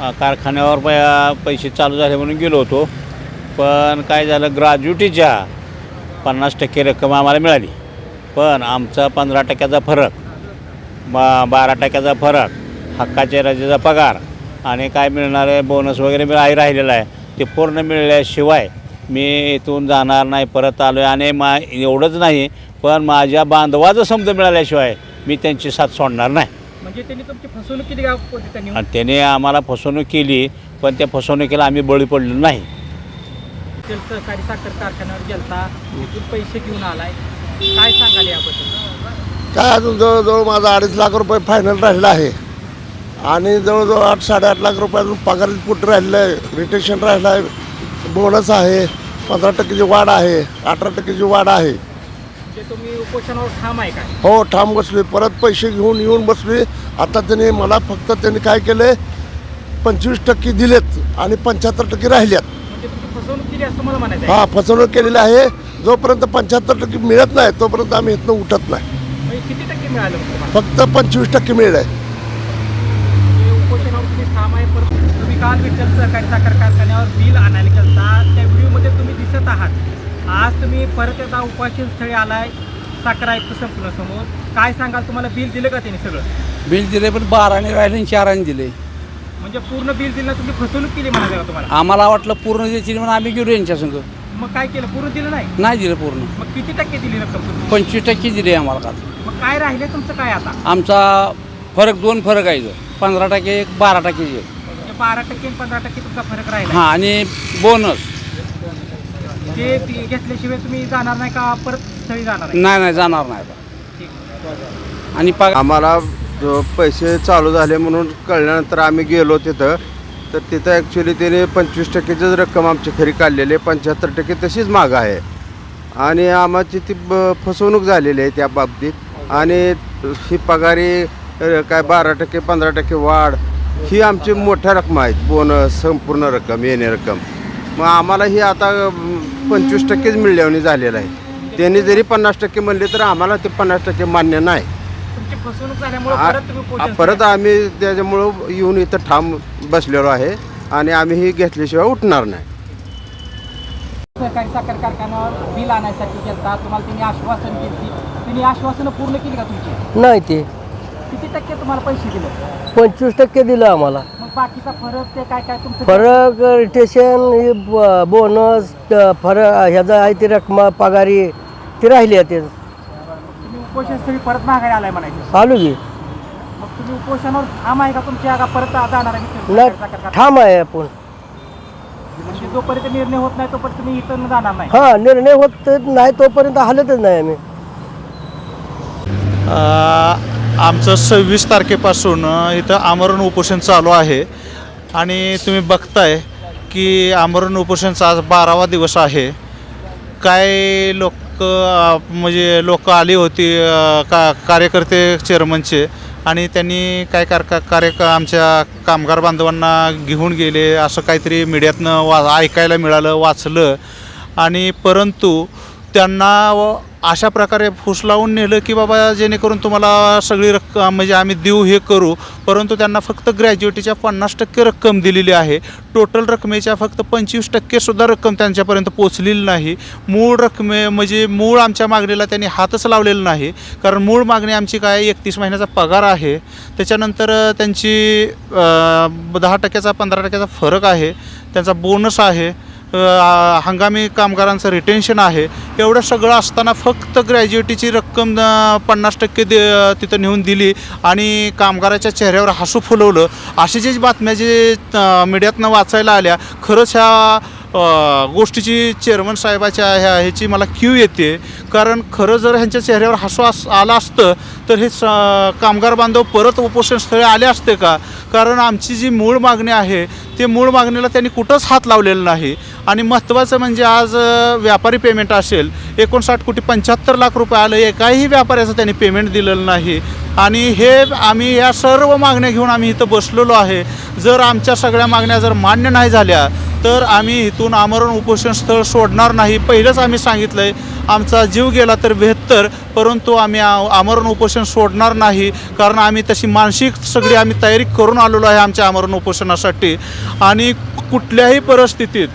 कारखान्यावर प पैसे चालू झाले म्हणून गेलो होतो. पण काय झालं ग्रॅज्युटीच्या पन्नास टक्के रक्कम आम्हाला मिळाली. पण आमचा पंधरा टक्क्याचा फरक बा बारा टक्क्याचा फरक हक्काच्या रजेचा पगार आणि काय मिळणार आहे बोनस वगैरे मिळाही राहिलेला आहे. ते पूर्ण मिळाल्याशिवाय मी इथून जाणार नाही परत आलो आहे आणि मा एवढंच नाही पण माझ्या बांधवाचं समज मिळाल्याशिवाय मी त्यांची साथ सोडणार नाही. म्हणजे त्यांनी तुमची फसवणूक केली का त्यांनी? आणि त्याने आम्हाला फसवणूक केली पण त्या फसवणुकीला आम्ही बळी पडलो नाही. तेल सहकारी साखर कारखान्यावर गेलता तिथून पैसे घेऊन आलाय. काय सांगाल याबद्दल? काय अजून जवळजवळ माझा अडीच लाख रुपये फायनल राहिला आहे. आणि जवळजवळ आठ साडेआठ लाख रुपये अजून पगार पुट राहिलं आहे. रिटेशन राहिलं आहे. बोनस आहे. पंधरा टक्केची वाढ आहे अठरा टक्केची वाढ आहे. म्हणजे तुम्ही उपोषणावर ठाम आहे काय हो ठाम बसली परत पैसे घेऊन येऊन बसली आता त्यांनी मला फक्त त्यांनी काय केले पंचवीस टक्के दिलेत आणि पंच्याहत्तर टक्के राहिल्यात. म्हणजे तुमची फसवणूक केली असं मला म्हणायचं आहे? हा फसवणूक केलेली आहे. जोपर्यंत पंच्याहत्तर टक्के मिळत नाही तोपर्यंत आम्ही इथनं उठत नाही. म्हणजे किती टक्के मिळालं मग तुम्हाला? फक्त पंचवीस टक्के मिळत म्हणजे उपोषणावर तुम्ही ठाम आहे परत तुम्ही काल विठ्ठल सहकारी साखर कारखान्यावर बिल आणायला गेलता. त्या व्हिडिओमध्ये तुम्ही दिसत आहात. आज तुम्ही परत एकदा उपोषण स्थळी आलाय. साखर आयुक्त संपूर्ण समोर. काय सांगाल तुम्हाला? बिल दिलं का त्यांनी सगळं? बिल दिले पण बाराने राहिले आणि चाराने दिले. म्हणजे पूर्ण बिल दिलं तुम्ही फसवणूक केली म्हणायचं का तुम्हाला? आम्हाला वाटलं पूर्ण द्यायची म्हणून आम्ही गेलो यांच्या संग. मग काय केलं? पूर्ण दिलं नाही? नाही दिलं पूर्ण. मग किती टक्के दिली रक्कम पंचवीस टक्के दिले आम्हाला काल. मग काय राहिले? तुमचं काय आता? आमचा फरक दोन फरक आहे. पंधरा टक्के एक बारा टक्के म्हणजे बारा टक्के पंधरा टक्के तुमचा फरक राहिला. हां आणि बोनस ते ती घेतल्याशिवाय तुम्ही जाणार नाही का? परत स्थळी जाणार आहे नाही नाही जाणार नाही आता. आणि पगार आम्हाला जो पैसे चालू झाले म्हणून कळल्यानंतर आम्ही गेलो तिथं. तर तिथं ॲक्च्युली त्याने पंचवीस टक्केचीच रक्कम आमची खरी काढलेली आहे. पंच्याहत्तर टक्के तशीच माग आहे. आणि आम्हाची ती ब फसवणूक झालेली आहे त्या बाबतीत. आणि ही पगारी अ, काय बारा टक्के पंधरा टक्के वाढ ही आमची मोठ्या रक्कम आहेत. बोनस संपूर्ण रक्कम येणे रक्कम. मग आम्हाला ही आता पंचवीस टक्केच मिळल्याने झालेलं आहे. त्यांनी जरी पन्नास टक्के म्हणले तर आम्हाला ते पन्नास टक्के मान्य नाही. आ- परत आम्ही त्याच्यामुळं येऊन इथं ठाम बसलेलो आहे आणि आम्ही ही घेतल्याशिवाय उठणार नाही. सहकारी साखर कारखान्यावर बिल आणण्यासाठी गेलता. तुम्हाला त्यांनी आश्वासन केली त्यांनी आश्वासनं पूर्ण केली का तुमची? नाही ते. किती टक्के तुम्हाला पैसे दिले? पंचवीस टक्के दिलं आम्हाला. बाकीचा फरक ते काय काय तुमचं? फरक रिटेशन हे ब- बोनस फरक ह्याचा आहे ती रक्कम पगारी ती राहिली आहे ते. तुम्ही उपोषण स्थळी परत आलाय म्हणायचं. की. मग तुम्ही उपोषणावर ठाम आहे का तुमच्या का परत जाणार आहे? नाही? ठाम आहे आपण. म्हणजे जोपर्यंत निर्णय होत नाही तोपर्यंत तुम्ही इथं जाणार नाही. हा निर्णय होत नाही तोपर्यंत हलतच नाही आम्ही. अ, आमचं सव्वीस तारखेपासून इथं आमरण उपोषण चालू आहे. आणि तुम्ही बघताय की आमरण उपोषणचा आज बारावा दिवस आहे. काय लोक म्हणजे लोक आली होती का कार्यकर्ते चेअरमनचे आणि त्यांनी काय कार कार्य आमच्या कामगार बांधवांना घेऊन गेले असं काहीतरी मीडियातनं वा ऐकायला मिळालं वाचलं. आणि परंतु त्यांना व अशा प्रकारे फूस लावून नेलं की बाबा जेणेकरून तुम्हाला सगळी रक्कम म्हणजे आम्ही देऊ हे करू. परंतु त्यांना फक्त ग्रॅज्युएटीच्या पन्नास टक्के रक्कम दिलेली आहे. टोटल रकमेच्या फक्त पंचवीस टक्केसुद्धा रक्कम त्यांच्यापर्यंत पोचलेली नाही. मूळ रकमे म्हणजे मूळ आमच्या मागणीला त्यांनी हातच लावलेला नाही. कारण मूळ मागणी आमची काय एकतीस महिन्याचा पगार आहे. त्याच्यानंतर त्यांची दहा टक्क्याचा पंधरा टक्क्याचा फरक आहे. त्यांचा बोनस आहे. हंगामी कामगारांचं रिटेन्शन आहे. एवढं सगळं असताना फक्त ग्रॅज्युएटीची रक्कम पन्नास टक्के दे तिथं नेऊन दिली आणि कामगाराच्या चेहऱ्यावर हसू फुलवलं. अशी जी बातम्या जे मीडियातनं वाचायला आल्या खरंच ह्या गोष्टीची चेअरमन साहेबाच्या ह्या ह्याची मला क्यू येते. कारण खरं जर ह्यांच्या चेहऱ्यावर हसू अस आलं असतं तर हे स कामगार बांधव परत उपोषणस्थळी आले असते का? कारण आमची जी मूळ मागणी आहे ते मूळ मागणीला त्यांनी कुठंच हात लावलेला नाही. आणि महत्त्वाचं म्हणजे आज व्यापारी पेमेंट असेल एकोणसाठ कोटी पंच्याहत्तर लाख रुपये आलं एकाही व्यापाऱ्याचं त्यांनी पेमेंट दिलेलं नाही. आणि हे आम्ही या सर्व मागण्या घेऊन आम्ही इथं बसलेलो आहे. जर आमच्या सगळ्या मागण्या जर मान्य नाही झाल्या तर आम्ही इथून आमरण उपोषण स्थळ सोडणार नाही. पहिलंच आम्ही सांगितलं आहे आमचा जीव गेला तर बेहत्तर परंतु आम्ही आमरण उपोषण सोडणार नाही. कारण आम्ही तशी मानसिक सगळी आम्ही तयारी करून आलेलो आहे आमच्या आमरण उपोषणासाठी. आणि कुठल्याही परिस्थितीत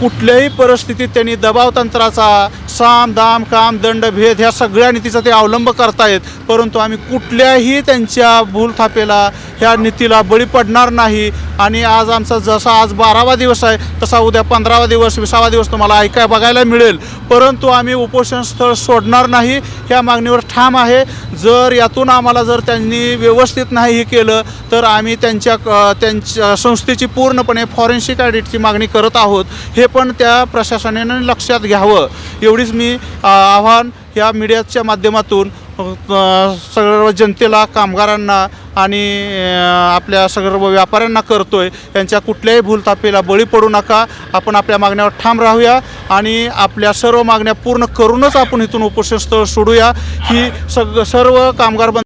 कुठल्याही परिस्थितीत त्यांनी दबाव तंत्राचा साम दाम काम दंड भेद ह्या सगळ्या नीतीचा ते अवलंब करतायत. परंतु आम्ही कुठल्याही त्यांच्या भूलथापेला ह्या नीतीला बळी पडणार नाही. आणि आज आमचा जसा आज बारावा दिवस आहे तसा उद्या पंधरावा दिवस विसावा दिवस तुम्हाला ऐकाय बघायला मिळेल. परंतु आम्ही उपोषण स्थळ सोडणार नाही ह्या मागणीवर ठाम आहे. जर यातून आम्हाला जर त्यांनी व्यवस्थित नाही हे केलं तर आम्ही त्यांच्या त्यांच्या संस्थेची पूर्णपणे फॉरेन्सिक ऑडिटची मागणी करत आहोत. हे पण त्या प्रशासनाने लक्षात घ्यावं. एवढीच मी आव्हान या मीडियाच्या माध्यमातून सर्व जनतेला कामगारांना आणि आपल्या सर्व व्यापाऱ्यांना करतो आहे त्यांच्या कुठल्याही भूलतापेला बळी पडू नका. आपण आपल्या मागण्यावर ठाम राहूया आणि आपल्या सर्व मागण्या पूर्ण करूनच आपण इथून उपोषण स्थळ सोडूया. ही सग सर्व कामगार बंद